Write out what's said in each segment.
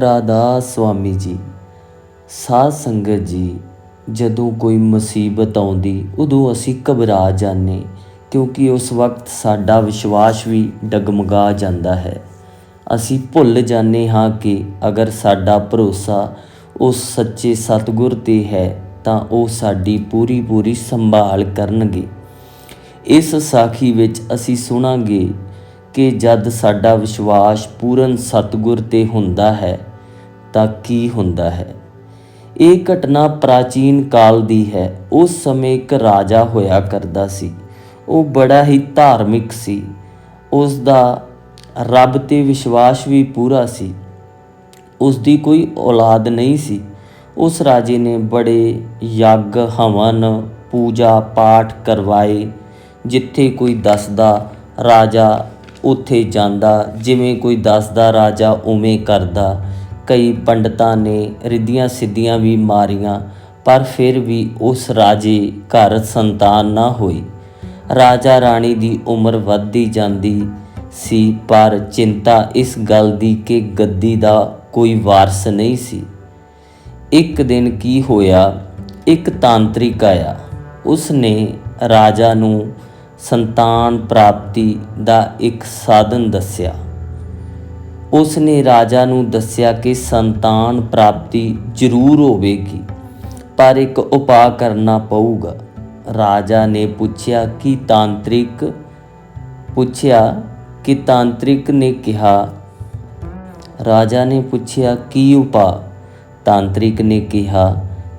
ਰਾਧਾ ਸੁਆਮੀ ਜੀ, ਸਾਧ ਸੰਗਤ ਜੀ, ਜਦੋਂ ਕੋਈ ਮੁਸੀਬਤ ਆਉਂਦੀ, ਉਦੋਂ ਅਸੀਂ ਘਬਰਾ ਜਾਂਦੇ, ਕਿਉਂਕਿ ਉਸ ਵਕਤ ਸਾਡਾ ਵਿਸ਼ਵਾਸ ਵੀ ਡਗਮਗਾ ਜਾਂਦਾ ਹੈ। ਅਸੀਂ ਭੁੱਲ ਜਾਂਦੇ ਹਾਂ ਕਿ ਅਗਰ ਸਾਡਾ ਭਰੋਸਾ ਉਸ ਸੱਚੇ ਸਤਿਗੁਰ ਤੇ ਹੈ, ਤਾਂ ਉਹ ਸਾਡੀ ਪੂਰੀ ਪੂਰੀ ਸੰਭਾਲ ਕਰਨਗੇ। ਇਸ ਸਾਖੀ ਵਿੱਚ ਅਸੀਂ ਸੁਣਾਂਗੇ ਕਿ ਜਦ ਸਾਡਾ ਵਿਸ਼ਵਾਸ ਪੂਰਨ ਸਤਿਗੁਰ ਤੇ ਹੁੰਦਾ ਹੈ, ਤਾਂ ਕੀ ਹੁੰਦਾ ਹੈ? ਇਹ ਘਟਨਾ ਪ੍ਰਾਚੀਨ ਕਾਲ ਦੀ ਹੈ। ਉਸ ਸਮੇਂ ਇੱਕ ਰਾਜਾ ਹੋਇਆ ਕਰਦਾ ਸੀ। ਉਹ ਬੜਾ ਹੀ ਧਾਰਮਿਕ ਸੀ। ਉਸ ਦਾ ਰੱਬ ਤੇ ਵਿਸ਼ਵਾਸ ਵੀ ਪੂਰਾ ਸੀ। ਉਸ ਦੀ ਕੋਈ ਔਲਾਦ ਨਹੀਂ ਸੀ। ਉਸ ਰਾਜੇ ਨੇ ਬੜੇ ਯੱਗ, ਹਵਨ, ਪੂਜਾ ਪਾਠ ਕਰਵਾਏ, ਜਿੱਥੇ ਕੋਈ ਦੱਸਦਾ ਰਾਜਾ ਉੱਥੇ ਜਾਂਦਾ, ਜਿਵੇਂ ਕੋਈ ਦੱਸਦਾ, ਰਾਜਾ ਉਵੇਂ ਕਰਦਾ। ਕਈ ਪੰਡਤਾਂ ਨੇ ਰਿੱਧੀਆਂ ਸਿੱਧੀਆਂ ਵੀ ਮਾਰੀਆਂ, ਪਰ ਫਿਰ ਵੀ ਉਸ ਰਾਜੇ ਘਰ ਸੰਤਾਨ ਨਾ ਹੋਈ ਰਾਜਾ ਰਾਣੀ ਦੀ ਉਮਰ ਵੱਧਦੀ ਜਾਂਦੀ ਸੀ, ਪਰ ਚਿੰਤਾ ਇਸ ਗੱਲ ਦੀ ਕਿ ਗੱਦੀ ਦਾ ਕੋਈ ਵਾਰਸ ਨਹੀਂ ਸੀ। ਇੱਕ ਦਿਨ ਕੀ ਹੋਇਆ? ਇੱਕ ਤਾਂਤਰਿਕ ਆਇਆ। ਉਸ ਨੇ ਰਾਜਾ ਨੂੰ ਸੰਤਾਨ ਪ੍ਰਾਪਤੀ ਦਾ ਇੱਕ ਸਾਧਨ ਦੱਸਿਆ। ਉਸ ਨੇ ਰਾਜਾ ਨੂੰ ਦੱਸਿਆ ਕਿ ਸੰਤਾਨ ਪ੍ਰਾਪਤੀ ਜ਼ਰੂਰ ਹੋਵੇਗੀ, ਪਰ ਇੱਕ ਉਪਾਅ ਕਰਨਾ ਪਊਗਾ। ਰਾਜਾ ਨੇ ਪੁੱਛਿਆ ਕਿ ਤਾਂਤਰਿਕ, ਪੁੱਛਿਆ ਕਿ ਤਾਂਤਰਿਕ ਨੇ ਕਿਹਾ। ਰਾਜਾ ਨੇ ਪੁੱਛਿਆ, ਕੀ ਉਪਾਅ? ਤਾਂਤਰਿਕ ਨੇ ਕਿਹਾ,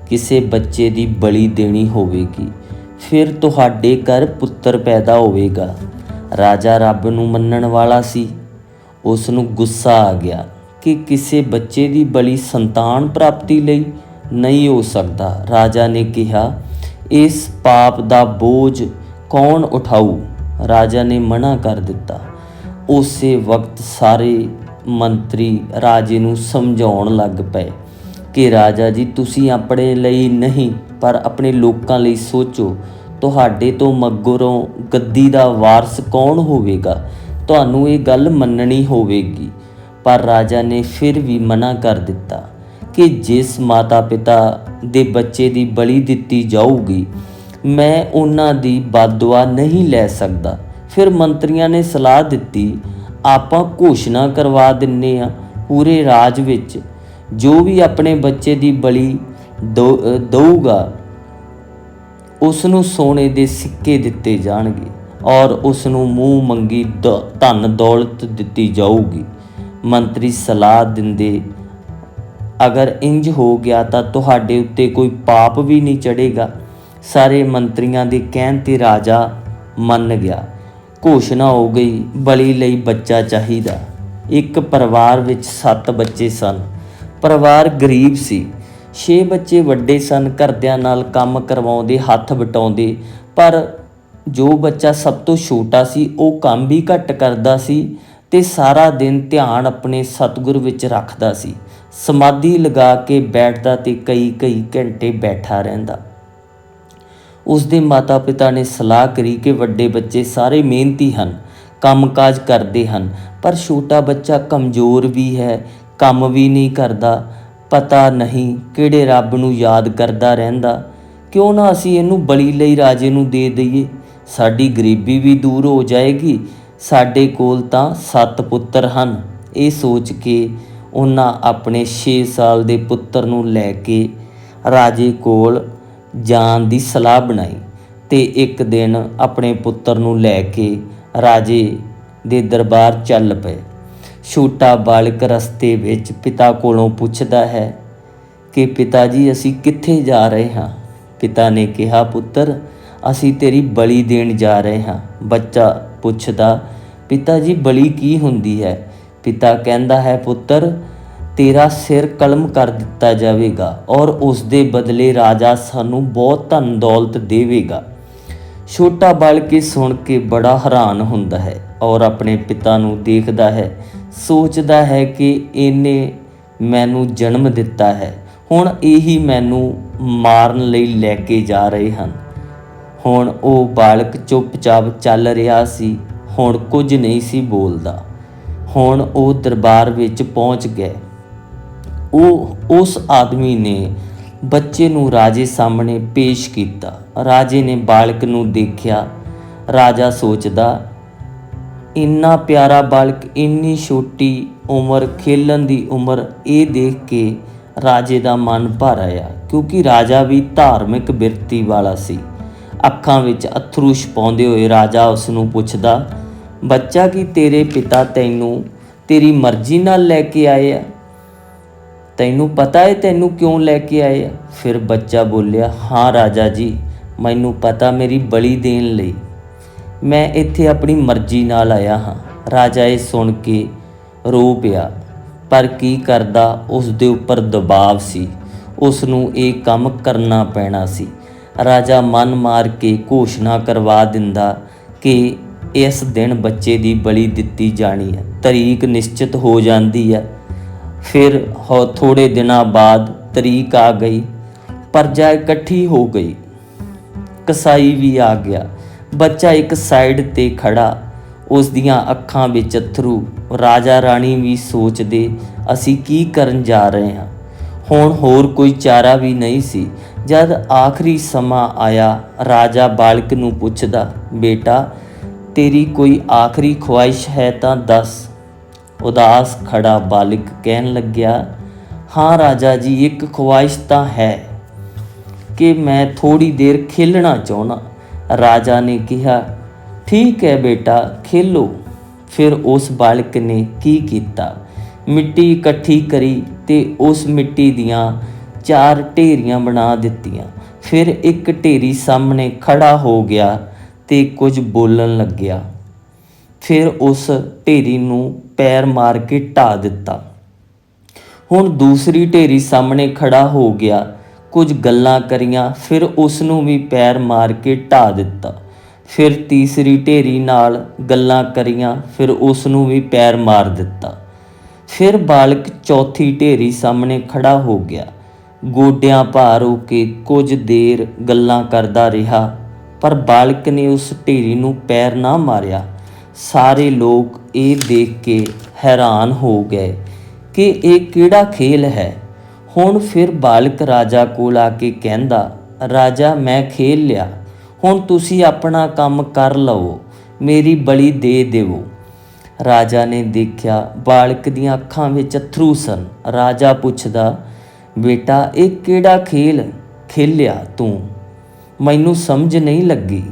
ਕਿਸੇ ਬੱਚੇ ਦੀ ਬਲੀ ਦੇਣੀ ਹੋਵੇਗੀ। ਫਿਰ ਤੁਹਾਡੇ ਘਰ ਪੁੱਤਰ ਪੈਦਾ ਹੋਵੇਗਾ। ਰਾਜਾ ਰੱਬ ਨੂੰ ਮੰਨਣ ਵਾਲਾ ਸੀ। ਉਸ ਨੂੰ ਗੁੱਸਾ ਆ ਗਿਆ ਕਿ ਕਿਸੇ ਬੱਚੇ ਦੀ ਬਲੀ ਸੰਤਾਨ ਪ੍ਰਾਪਤੀ ਲਈ ਨਹੀਂ ਹੋ ਸਕਦਾ। ਰਾਜਾ ਨੇ ਕਿਹਾ, ਇਸ ਪਾਪ ਦਾ ਬੋਝ ਕੌਣ ਉਠਾਊ? ਰਾਜਾ ਨੇ ਮਨਾ ਕਰ ਦਿੱਤਾ। ਉਸੇ ਵਕਤ ਸਾਰੇ ਮੰਤਰੀ ਰਾਜੇ ਨੂੰ ਸਮਝਾਉਣ ਲੱਗ ਪਏ। ਕਿ ਰਾਜਾ ਜੀ, ਤੁਸੀਂ ਆਪਣੇ ਲਈ ਨਹੀਂ, ਪਰ ਆਪਣੇ ਲੋਕਾਂ ਲਈ ਸੋਚੋ। ਤੁਹਾਡੇ ਤੋਂ ਮਗਰੋਂ ਗੱਦੀ ਦਾ ਵਾਰਸ ਕੌਣ ਹੋਵੇਗਾ? ਤੁਹਾਨੂੰ ਇਹ ਗੱਲ ਮੰਨਣੀ ਹੋਵੇਗੀ। ਪਰ ਰਾਜਾ ਨੇ ਫਿਰ ਵੀ ਮਨਾ ਕਰ ਦਿੱਤਾ ਕਿ ਜਿਸ ਮਾਤਾ-ਪਿਤਾ ਦੇ ਬੱਚੇ ਦੀ ਬਲੀ ਦਿੱਤੀ ਜਾਊਗੀ, ਮੈਂ ਉਹਨਾਂ ਦੀ ਬਦਦੁਆ ਨਹੀਂ ਲੈ ਸਕਦਾ। ਫਿਰ ਮੰਤਰੀਆਂ ਨੇ ਸਲਾਹ ਦਿੱਤੀ, ਆਪਾਂ ਘੋਸ਼ਣਾ ਕਰਵਾ ਦਿੰਨੇ ਆ ਪੂਰੇ ਰਾਜ ਵਿੱਚ। ਜੋ ਵੀ ਆਪਣੇ ਬੱਚੇ ਦੀ ਬਲੀ ਦਊਗਾ ਉਸ ਨੂੰ ਸੋਨੇ ਦੇ ਸਿੱਕੇ ਦਿੱਤੇ ਜਾਣਗੇ ਔਰ ਉਸ ਨੂੰ ਮੂੰਹ ਮੰਗੀ ਧਨ ਦੌਲਤ ਦਿੱਤੀ ਜਾਊਗੀ। ਮੰਤਰੀ ਸਲਾਹ ਦਿੰਦੇ, ਅਗਰ ਇੰਜ ਹੋ ਗਿਆ ਤਾਂ ਤੁਹਾਡੇ ਉੱਤੇ ਕੋਈ ਪਾਪ ਵੀ ਨਹੀਂ ਚੜੇਗਾ ਸਾਰੇ ਮੰਤਰੀਆਂ ਦੇ ਕਹਿਣ ਤੇ ਰਾਜਾ ਮੰਨ ਗਿਆ। ਘੋਸ਼ਣਾ ਹੋ ਗਈ, ਬਲੀ ਲਈ ਬੱਚਾ ਚਾਹੀਦਾ। ਇੱਕ ਪਰਿਵਾਰ ਵਿੱਚ 7 ਬੱਚੇ ਸਨ। ਪਰਿਵਾਰ ਗਰੀਬ ਸੀ। 6 ਬੱਚੇ ਵੱਡੇ ਸਨ, ਘਰਦਿਆਂ ਨਾਲ ਕੰਮ ਕਰਵਾਉਂਦੇ, ਹੱਥ ਵਟਾਉਂਦੇ। ਪਰ ਜੋ ਬੱਚਾ ਸਭ ਤੋਂ ਛੋਟਾ ਸੀ, ਉਹ ਕੰਮ ਵੀ ਘੱਟ ਕਰਦਾ ਸੀ ਤੇ ਸਾਰਾ ਦਿਨ ਧਿਆਨ ਆਪਣੇ ਸਤਿਗੁਰ ਵਿੱਚ ਰੱਖਦਾ ਸੀ। ਸਮਾਧੀ ਲਗਾ ਕੇ ਬੈਠਦਾ ਤੇ ਕਈ ਕਈ ਘੰਟੇ ਬੈਠਾ ਰਹਿੰਦਾ। ਉਸ ਦੇ ਮਾਤਾ-ਪਿਤਾ ਨੇ ਸਲਾਹ ਕਰੀ ਕਿ ਵੱਡੇ ਬੱਚੇ ਸਾਰੇ ਮਿਹਨਤੀ ਹਨ, ਕੰਮਕਾਜ ਕਰਦੇ ਹਨ, ਪਰ ਛੋਟਾ ਬੱਚਾ ਕਮਜ਼ੋਰ ਵੀ ਹੈ ਕੰਮ ਵੀ ਨਹੀਂ ਕਰਦਾ, ਪਤਾ ਨਹੀਂ ਕਿਹੜੇ ਰੱਬ ਨੂੰ ਯਾਦ ਕਰਦਾ ਰਹਿੰਦਾ। ਕਿਉਂ ਨਾ ਅਸੀਂ ਇਹਨੂੰ ਬਲੀ ਲਈ ਰਾਜੇ ਨੂੰ ਦੇ ਦਈਏ? ਸਾਡੀ ਗਰੀਬੀ ਵੀ ਦੂਰ ਹੋ ਜਾਏਗੀ। ਸਾਡੇ ਕੋਲ ਤਾਂ ਸੱਤ ਪੁੱਤਰ ਹਨ। ਇਹ ਸੋਚ ਕੇ ਉਹਨਾਂ ਆਪਣੇ 6 ਸਾਲ ਦੇ ਪੁੱਤਰ ਨੂੰ ਲੈ ਕੇ ਰਾਜੇ ਕੋਲ ਜਾਣ ਦੀ ਸਲਾਹ ਬਣਾਈ ਤੇ ਇੱਕ ਦਿਨ ਆਪਣੇ ਪੁੱਤਰ ਨੂੰ ਲੈ ਕੇ ਰਾਜੇ ਦੇ ਦਰਬਾਰ ਚੱਲ ਪਏ। ਛੋਟਾ ਬਾਲਕ ਰਸਤੇ ਵਿੱਚ ਪਿਤਾ ਕੋਲੋਂ ਪੁੱਛਦਾ ਹੈ ਕਿ ਪਿਤਾ ਜੀ, ਅਸੀਂ ਕਿੱਥੇ ਜਾ ਰਹੇ ਹਾਂ? ਪਿਤਾ ਨੇ ਕਿਹਾ, ਪੁੱਤਰ, ਅਸੀਂ ਤੇਰੀ ਬਲੀ ਦੇਣ ਜਾ ਰਹੇ ਹਾਂ। ਬੱਚਾ ਪੁੱਛਦਾ, ਪਿਤਾ ਜੀ, ਬਲੀ ਕੀ ਹੁੰਦੀ ਹੈ? ਪਿਤਾ ਕਹਿੰਦਾ ਹੈ, ਪੁੱਤਰ, ਤੇਰਾ ਸਿਰ ਕਲਮ ਕਰ ਦਿੱਤਾ ਜਾਵੇਗਾ ਔਰ ਉਸ ਦੇ ਬਦਲੇ ਰਾਜਾ ਸਾਨੂੰ ਬਹੁਤ ਧਨ ਦੌਲਤ ਦੇਵੇਗਾ। ਛੋਟਾ ਬਾਲਕ ਇਹ ਸੁਣ ਕੇ ਬੜਾ ਹੈਰਾਨ ਹੁੰਦਾ ਹੈ ਔਰ ਆਪਣੇ ਪਿਤਾ ਨੂੰ ਦੇਖਦਾ ਹੈ ਸੋਚਦਾ ਹੈ ਕਿ ਇਹਨੇ ਮੈਨੂੰ ਜਨਮ ਦਿੱਤਾ ਹੈ। ਹੁਣ ਇਹੀ ਮੈਨੂੰ ਮਾਰਨ ਲਈ ਲੈ ਕੇ ਜਾ ਰਹੇ ਹਨ। ਹੁਣ ਉਹ ਬਾਲਕ ਚੁੱਪਚਾਪ ਚੱਲ ਰਿਹਾ ਸੀ। ਹੁਣ ਕੁਝ ਨਹੀਂ ਸੀ ਬੋਲਦਾ। ਹੁਣ ਉਹ ਦਰਬਾਰ ਵਿੱਚ ਪਹੁੰਚ ਗਏ ਉਹ ਉਸ ਆਦਮੀ ਨੇ ਬੱਚੇ ਨੂੰ ਰਾਜੇ ਸਾਹਮਣੇ ਪੇਸ਼ ਕੀਤਾ। ਰਾਜੇ ਨੇ ਬਾਲਕ ਨੂੰ ਦੇਖਿਆ। ਰਾਜਾ ਸੋਚਦਾ ਇੰਨਾ ਪਿਆਰਾ ਬਾਲਕ, ਇੰਨੀ ਛੋਟੀ ਉਮਰ, ਖੇਲਣ ਦੀ ਉਮਰ, ਇਹ ਦੇਖ ਕੇ ਰਾਜੇ ਦਾ ਮਨ ਭਰ ਆਇਆ, ਕਿਉਂਕਿ ਰਾਜਾ ਵੀ ਧਾਰਮਿਕ ਬਿਰਤੀ ਵਾਲਾ ਸੀ। ਅੱਖਾਂ ਵਿੱਚ ਅਥਰੂ ਛਪਾਉਂਦੇ ਹੋਏ ਰਾਜਾ ਉਸ ਨੂੰ ਪੁੱਛਦਾ, ਬੱਚਾ ਕੀ ਤੇਰੇ ਪਿਤਾ ਤੈਨੂੰ ਤੇਰੀ ਮਰਜ਼ੀ ਨਾਲ ਲੈ ਕੇ ਆਏ ਆ? ਤੈਨੂੰ ਪਤਾ ਹੈ ਤੈਨੂੰ ਕਿਉਂ ਲੈ ਕੇ ਆਏ ਆ? ਫਿਰ ਬੱਚਾ ਬੋਲਿਆ, ਹਾਂ ਰਾਜਾ ਜੀ, ਮੈਨੂੰ ਪਤਾ ਮੇਰੀ ਬਲੀ ਦੇਣ ਲਈ। ਮੈਂ ਇੱਥੇ ਆਪਣੀ ਮਰਜ਼ੀ ਨਾਲ ਆਇਆ ਹਾਂ। ਰਾਜਾ ਇਹ ਸੁਣ ਕੇ ਰੋ ਪਿਆ। ਪਰ ਕੀ ਕਰਦਾ ਉਸ ਦੇ ਉੱਪਰ ਦਬਾਅ ਸੀ। ਉਸ ਨੂੰ ਇਹ ਕੰਮ ਕਰਨਾ ਪੈਣਾ ਸੀ। ਰਾਜਾ ਮਨ ਮਾਰ ਕੇ ਘੋਸ਼ਣਾ ਕਰਵਾ ਦਿੰਦਾ ਕਿ ਇਸ ਦਿਨ ਬੱਚੇ ਦੀ ਬਲੀ ਦਿੱਤੀ ਜਾਣੀ ਹੈ। ਤਰੀਕ ਨਿਸ਼ਚਿਤ ਹੋ ਜਾਂਦੀ ਹੈ। ਫਿਰ ਹੋ ਥੋੜੇ ਦਿਨਾਂ ਬਾਅਦ ਤਰੀਕ ਆ ਗਈ। ਪਰਜਾ ਇਕੱਠੀ ਹੋ ਗਈ। ਕਸਾਈ ਵੀ ਆ ਗਿਆ। ਬੱਚਾ ਇੱਕ ਸਾਈਡ ਤੇ ਖੜਾ, ਉਸ ਦੀਆਂ ਅੱਖਾਂ ਵਿੱਚ ਅਥਰੂ। ਰਾਜਾ ਰਾਣੀ ਵੀ ਸੋਚਦੇ, ਅਸੀਂ ਕੀ ਕਰਨ ਜਾ ਰਹੇ ਹਾਂ? ਹੁਣ ਹੋਰ ਕੋਈ ਚਾਰਾ ਵੀ ਨਹੀਂ ਸੀ। ਜਦ ਆਖਰੀ ਸਮਾਂ ਆਇਆ, ਰਾਜਾ ਬਾਲਕ ਨੂੰ ਪੁੱਛਦਾ, ਬੇਟਾ, ਤੇਰੀ ਕੋਈ ਆਖਰੀ ਖੁਆਇਸ਼ ਹੈ ਤਾਂ ਦੱਸ। ਉਦਾਸ ਖੜਾ ਬਾਲਕ ਕਹਿਣ ਲੱਗਿਆ, ਹਾਂ ਰਾਜਾ ਜੀ, ਇੱਕ ਖੁਆਇਸ਼ ਤਾਂ ਹੈ ਕਿ ਮੈਂ ਥੋੜੀ ਦੇਰ ਖੇਲਣਾ ਚਾਹਣਾ ਰਾਜਾ ਨੇ ਕਿਹਾ, ਠੀਕ ਹੈ ਬੇਟਾ, ਖੇਲੋ। ਫਿਰ ਉਸ ਬਾਲਕ ਨੇ ਕੀ ਕੀਤਾ? ਮਿੱਟੀ ਇਕੱਠੀ ਕਰੀ ਤੇ ਉਸ ਮਿੱਟੀ ਦੀਆਂ ਚਾਰ ਢੇਰੀਆਂ ਬਣਾ ਦਿੱਤੀਆਂ। ਫਿਰ ਇੱਕ ਢੇਰੀ ਸਾਹਮਣੇ ਖੜਾ ਹੋ ਗਿਆ ਤੇ ਕੁਝ ਬੋਲਣ ਲੱਗਿਆ। ਫਿਰ ਉਸ ਢੇਰੀ ਨੂੰ ਪੈਰ ਮਾਰ ਕੇ ਢਾ ਦਿੱਤਾ। ਹੁਣ ਦੂਸਰੀ ਢੇਰੀ ਸਾਹਮਣੇ ਖੜਾ ਹੋ ਗਿਆ ਕੁਝ ਗੱਲਾਂ ਕਰੀਆਂ, ਫਿਰ ਉਸ ਨੂੰ ਵੀ ਪੈਰ ਮਾਰ ਕੇ ਢਾ ਦਿੱਤਾ। ਫਿਰ ਤੀਸਰੀ ਢੇਰੀ ਨਾਲ ਗੱਲਾਂ ਕਰੀਆਂ, ਫਿਰ ਉਸ ਨੂੰ ਵੀ ਪੈਰ ਮਾਰ ਦਿੱਤਾ। ਫਿਰ ਬਾਲਕ ਚੌਥੀ ਢੇਰੀ ਸਾਹਮਣੇ ਖੜਾ ਹੋ ਗਿਆ। ਗੋਡਿਆਂ ਭਾਰ ਹੋ ਕੇ ਕੁਝ ਦੇਰ ਗੱਲਾਂ ਕਰਦਾ ਰਿਹਾ, ਪਰ ਬਾਲਕ ਨੇ ਉਸ ਢੇਰੀ ਨੂੰ ਪੈਰ ਨਾ ਮਾਰਿਆ। ਸਾਰੇ ਲੋਕ ਇਹ ਦੇਖ ਕੇ ਹੈਰਾਨ ਹੋ ਗਏ ਕਿ ਇਹ ਕਿਹੜਾ ਖੇਲ ਹੈ? ਹੁਣ ਫਿਰ ਬਾਲਕ ਰਾਜਾ ਕੋਲ ਆ ਕੇ ਕਹਿੰਦਾ, ਰਾਜਾ, ਮੈਂ ਖੇਲ ਲਿਆ। ਹੁਣ ਤੁਸੀਂ ਆਪਣਾ ਕੰਮ ਕਰ ਲਵੋ। ਮੇਰੀ ਬਲੀ ਦੇ ਦੇਵੋ। ਰਾਜਾ ਨੇ ਦੇਖਿਆ ਬਾਲਕ ਦੀਆਂ ਅੱਖਾਂ ਵਿੱਚ ਅਥਰੂ ਸਨ। ਰਾਜਾ ਪੁੱਛਦਾ, ਬੇਟਾ, ਇਹ ਕਿਹੜਾ ਖੇਲ ਖੇਲਿਆ ਤੂੰ? ਮੈਨੂੰ ਸਮਝ ਨਹੀਂ ਲੱਗੀ।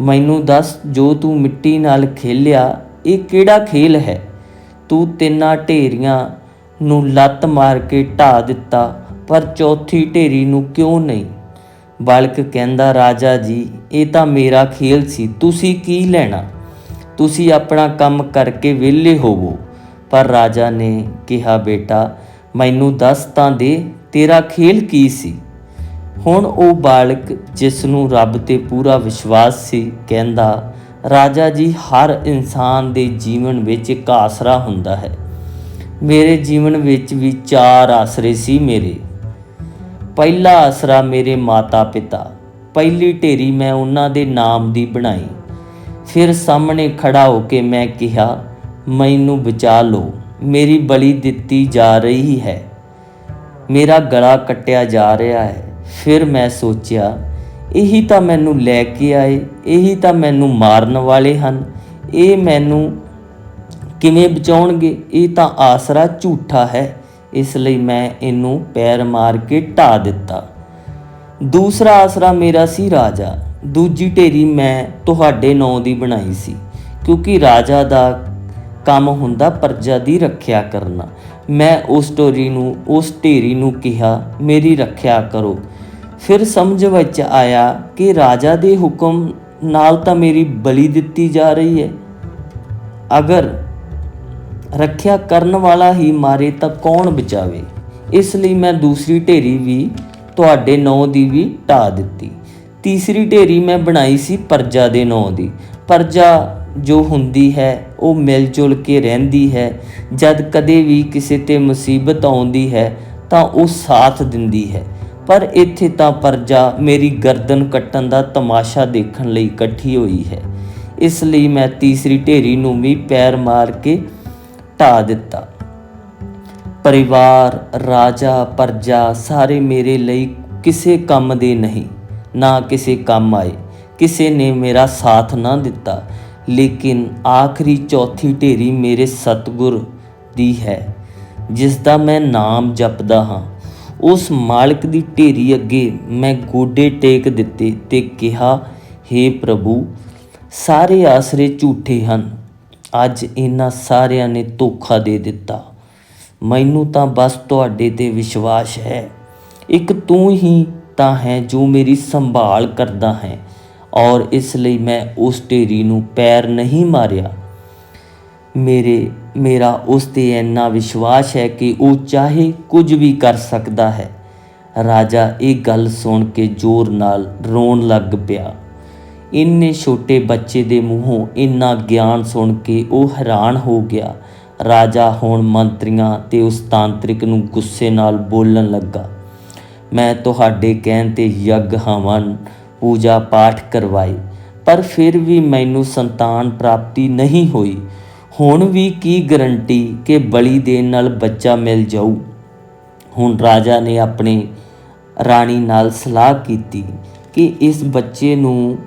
ਮੈਨੂੰ ਦੱਸ, ਜੋ ਤੂੰ ਮਿੱਟੀ ਨਾਲ ਖੇਲਿਆ, ਇਹ ਕਿਹੜਾ ਖੇਲ ਹੈ? ਤੂੰ ਤਿੰਨਾਂ ਢੇਰੀਆਂ ਨੂੰ ਲੱਤ ਮਾਰ ਕੇ ਢਾ ਦਿੱਤਾ, ਪਰ ਚੌਥੀ ਢੇਰੀ ਨੂੰ ਕਿਉਂ ਨਹੀਂ? ਬਾਲਕ ਕਹਿੰਦਾ, ਰਾਜਾ ਜੀ, ਇਹ ਤਾਂ ਮੇਰਾ ਖੇਲ ਸੀ, ਤੁਸੀਂ ਕੀ ਲੈਣਾ? ਤੁਸੀਂ ਆਪਣਾ ਕੰਮ ਕਰਕੇ ਵਿਹਲੇ ਹੋਵੋ। ਪਰ ਰਾਜਾ ਨੇ ਕਿਹਾ, ਬੇਟਾ, ਮੈਨੂੰ ਦੱਸ ਤਾਂ ਦੇ, ਤੇਰਾ ਖੇਲ ਕੀ ਸੀ? ਹੁਣ ਉਹ ਬਾਲਕ, ਜਿਸ ਨੂੰ ਰੱਬ ਤੇ ਪੂਰਾ ਵਿਸ਼ਵਾਸ ਸੀ, ਕਹਿੰਦਾ, ਰਾਜਾ ਜੀ, ਹਰ ਇਨਸਾਨ ਦੇ ਜੀਵਨ ਵਿੱਚ ਇੱਕ ਆਸਰਾ ਹੁੰਦਾ ਹੈ। ਮੇਰੇ ਜੀਵਨ ਵਿੱਚ ਵੀ ਚਾਰ ਆਸਰੇ ਸੀ ਮੇਰੇ। ਪਹਿਲਾ ਆਸਰਾ ਮੇਰੇ ਮਾਤਾ ਪਿਤਾ ਪਹਿਲੀ ਢੇਰੀ ਮੈਂ ਉਹਨਾਂ ਦੇ ਨਾਮ ਦੀ ਬਣਾਈ। ਫਿਰ ਸਾਹਮਣੇ ਖੜਾ ਹੋ ਕੇ ਮੈਂ ਕਿਹਾ, ਮੈਨੂੰ ਬਚਾ ਲਓ, ਮੇਰੀ ਬਲੀ ਦਿੱਤੀ ਜਾ ਰਹੀ ਹੈ। ਮੇਰਾ ਗਲਾ ਕੱਟਿਆ ਜਾ ਰਿਹਾ ਹੈ। ਫਿਰ ਮੈਂ ਸੋਚਿਆ, ਇਹੀ ਤਾਂ ਮੈਨੂੰ ਲੈ ਕੇ ਆਏ, ਇਹੀ ਤਾਂ ਮੈਨੂੰ ਮਾਰਨ ਵਾਲੇ ਹਨ, ਇਹ ਮੈਨੂੰ ਕਿਵੇਂ ਬਚਾਉਣਗੇ? ਇਹ ਤਾਂ ਆਸਰਾ ਝੂਠਾ ਹੈ। ਇਸ ਲਈ ਮੈਂ ਇਹਨੂੰ ਪੈਰ ਮਾਰ ਕੇ ਢਾ ਦਿੱਤਾ। ਦੂਸਰਾ ਆਸਰਾ ਮੇਰਾ ਸੀ ਰਾਜਾ। ਦੂਜੀ ਢੇਰੀ ਮੈਂ ਤੁਹਾਡੇ ਨਾਂ ਦੀ ਬਣਾਈ ਸੀ, ਕਿਉਂਕਿ ਰਾਜਾ ਦਾ ਕੰਮ ਹੁੰਦਾ ਪਰਜਾ ਦੀ ਰੱਖਿਆ ਕਰਨਾ। ਮੈਂ ਉਸ ਢੇਰੀ ਨੂੰ, ਉਸ ਢੇਰੀ ਨੂੰ ਕਿਹਾ, ਮੇਰੀ ਰੱਖਿਆ ਕਰੋ। ਫਿਰ ਸਮਝ ਵਿੱਚ ਆਇਆ ਕਿ ਰਾਜਾ ਦੇ ਹੁਕਮ ਨਾਲ ਤਾਂ ਮੇਰੀ ਬਲੀ ਦਿੱਤੀ ਜਾ ਰਹੀ ਹੈ। ਅਗਰ ਰੱਖਿਆ ਕਰਨ ਵਾਲਾ ਹੀ ਮਾਰੇ ਤਾਂ ਕੌਣ ਬਚਾਵੇ? ਇਸ ਲਈ ਮੈਂ ਦੂਸਰੀ ਢੇਰੀ ਵੀ ਤੁਹਾਡੇ ਨਾਂ ਦੀ ਵੀ ਢਾ ਦਿੱਤੀ। ਤੀਸਰੀ ਢੇਰੀ ਮੈਂ ਬਣਾਈ ਸੀ ਪਰਜਾ ਦੇ ਨਾਂ ਦੀ। ਪਰਜਾ ਜੋ ਹੁੰਦੀ ਹੈ, ਉਹ ਮਿਲ ਜੁਲ ਕੇ ਰਹਿੰਦੀ ਹੈ। ਜਦ ਕਦੇ ਵੀ ਕਿਸੇ ਤੇ ਮੁਸੀਬਤ ਆਉਂਦੀ ਹੈ, ਤਾਂ ਉਹ ਸਾਥ ਦਿੰਦੀ ਹੈ। ਪਰ ਇੱਥੇ ਤਾਂ ਪਰਜਾ ਮੇਰੀ ਗਰਦਨ ਕੱਟਣ ਦਾ ਤਮਾਸ਼ਾ ਦੇਖਣ ਲਈ ਇਕੱਠੀ ਹੋਈ ਹੈ। ਇਸ ਲਈ ਮੈਂ ਤੀਸਰੀ ਢੇਰੀ ਨੂੰ ਵੀ ਪੈਰ ਮਾਰ ਕੇ ਢਾ ਦਿੱਤਾ। ਪਰਿਵਾਰ, ਰਾਜਾ, ਪਰਜਾ ਸਾਰੇ ਮੇਰੇ ਲਈ ਕਿਸੇ ਕੰਮ ਦੇ ਨਹੀਂ, ਨਾ ਕਿਸੇ ਕੰਮ ਆਏ। ਕਿਸੇ ਨੇ ਮੇਰਾ ਸਾਥ ਨਾ ਦਿੱਤਾ। ਲੇਕਿਨ ਆਖਰੀ ਚੌਥੀ ਢੇਰੀ ਮੇਰੇ ਸਤਿਗੁਰ ਦੀ ਹੈ, ਜਿਸ ਦਾ ਮੈਂ ਨਾਮ ਜਪਦਾ ਹਾਂ। ਉਸ ਮਾਲਕ ਦੀ ਢੇਰੀ ਅੱਗੇ ਮੈਂ ਗੋਡੇ ਟੇਕ ਦਿੱਤੇ ਤੇ ਕਿਹਾ हे ਪ੍ਰਭੂ, ਸਾਰੇ ਆਸਰੇ ਝੂਠੇ ਹਨ। ਅੱਜ ਇਹਨਾਂ ਸਾਰਿਆਂ ਨੇ ਧੋਖਾ ਦੇ ਦਿੱਤਾ। ਮੈਨੂੰ ਤਾਂ ਬਸ ਤੁਹਾਡੇ ਤੇ ਵਿਸ਼ਵਾਸ ਹੈ। ਇੱਕ ਤੂੰ ਹੀ ਤਾਂ ਹੈ ਜੋ ਮੇਰੀ ਸੰਭਾਲ ਕਰਦਾ ਹੈ ਔਰ ਇਸ ਲਈ ਮੈਂ ਉਸ ਢੇਰੀ ਨੂੰ ਪੈਰ ਨਹੀਂ ਮਾਰਿਆ। ਮੇਰੇ, ਮੇਰਾ ਉਸ ਤੇ ਇੰਨਾ ਵਿਸ਼ਵਾਸ ਹੈ ਕਿ ਉਹ ਚਾਹੇ ਕੁਝ ਵੀ ਕਰ ਸਕਦਾ ਹੈ। ਰਾਜਾ ਇਹ ਗੱਲ ਸੁਣ ਕੇ ਜ਼ੋਰ ਨਾਲ ਰੋਣ ਲੱਗ ਪਿਆ। ਇੰਨੇ ਛੋਟੇ ਬੱਚੇ ਦੇ ਮੂੰਹੋਂ ਇੰਨਾ ਗਿਆਨ ਸੁਣ ਕੇ ਉਹ ਹੈਰਾਨ ਹੋ ਗਿਆ। ਰਾਜਾ ਹੁਣ ਮੰਤਰੀਆਂ ਤੇ ਉਸ ਤਾਂਤਰਿਕ ਨੂੰ ਗੁੱਸੇ ਨਾਲ ਬੋਲਣ ਲੱਗਾ। ਮੈਂ ਤੁਹਾਡੇ ਕਹਿਣ ਤੇ ਯੱਗ ਹਵਨ ਪੂਜਾ ਪਾਠ ਕਰਵਾਏ, ਪਰ ਫਿਰ ਵੀ ਮੈਨੂੰ ਸੰਤਾਨ ਪ੍ਰਾਪਤੀ ਨਹੀਂ ਹੋਈ। ਹੁਣ ਵੀ ਕੀ ਗਰੰਟੀ ਕਿ ਬਲੀ ਦੇਣ ਨਾਲ ਬੱਚਾ ਮਿਲ ਜਾਊ? ਹੁਣ ਰਾਜਾ ਨੇ ਆਪਣੇ ਰਾਣੀ ਨਾਲ ਸਲਾਹ ਕੀਤੀ ਕਿ ਇਸ ਬੱਚੇ ਨੂੰ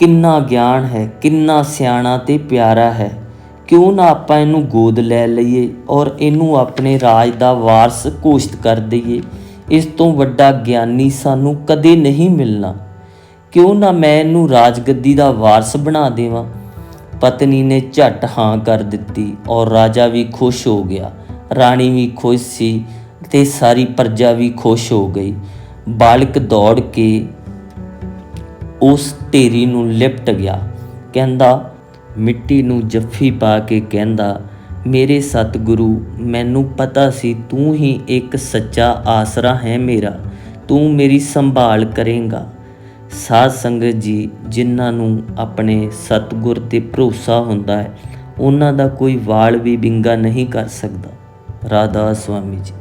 ਕਿੰਨਾ ਗਿਆਨ ਹੈ, ਕਿੰਨਾ ਸਿਆਣਾ ਤੇ ਪਿਆਰਾ ਹੈ। ਕਿਉਂ ਨਾ ਆਪਾਂ ਇਹਨੂੰ ਗੋਦ ਲੈ ਲਈਏ ਔਰ ਇਹਨੂੰ ਆਪਣੇ ਰਾਜ ਦਾ ਵਾਰਸ ਘੋਸ਼ਿਤ ਕਰ ਦਈਏ। ਇਸ ਤੋਂ ਵੱਡਾ ਗਿਆਨੀ ਸਾਨੂੰ ਕਦੇ ਨਹੀਂ ਮਿਲਣਾ। ਕਿਉਂ ਨਾ ਮੈਂ ਇਹਨੂੰ ਰਾਜਗੱਦੀ ਦਾ ਵਾਰਸ ਬਣਾ ਦੇਵਾਂ। ਪਤਨੀ ਨੇ ਝਟ ਹਾਂ ਕਰ ਦਿੱਤੀ ਔਰ ਰਾਜਾ ਵੀ ਖੁਸ਼ ਹੋ ਗਿਆ। ਰਾਣੀ ਵੀ ਖੁਸ਼ ਸੀ ਤੇ ਸਾਰੀ ਪ੍ਰਜਾ ਵੀ ਖੁਸ਼ ਹੋ ਗਈ। ਬਾਲਕ ਦੌੜ ਕੇ ਉਸ ਢੇਰੀ ਨੂੰ ਲਿਪਟ ਗਿਆ। ਕਹਿੰਦਾ, ਮਿੱਟੀ ਨੂੰ ਜੱਫੀ ਪਾ ਕੇ ਕਹਿੰਦਾ, ਮੇਰੇ ਸਤਿਗੁਰੂ, ਮੈਨੂੰ ਪਤਾ ਸੀ ਤੂੰ ਹੀ ਇੱਕ ਸੱਚਾ ਆਸਰਾ ਹੈ ਮੇਰਾ। ਤੂੰ ਮੇਰੀ ਸੰਭਾਲ ਕਰੇਂਗਾ। ਸਾਧ ਸੰਗਤ ਜੀ, ਜਿਨ੍ਹਾਂ ਨੂੰ ਆਪਣੇ ਸਤਿਗੁਰ ਤੇ ਭਰੋਸਾ ਹੁੰਦਾ ਹੈ, ਉਹਨਾਂ ਦਾ ਕੋਈ ਵਾਲ ਵੀ ਬਿੰਗਾ ਨਹੀਂ ਕਰ ਸਕਦਾ। ਰਾਧਾ ਸੁਆਮੀ ਜੀ।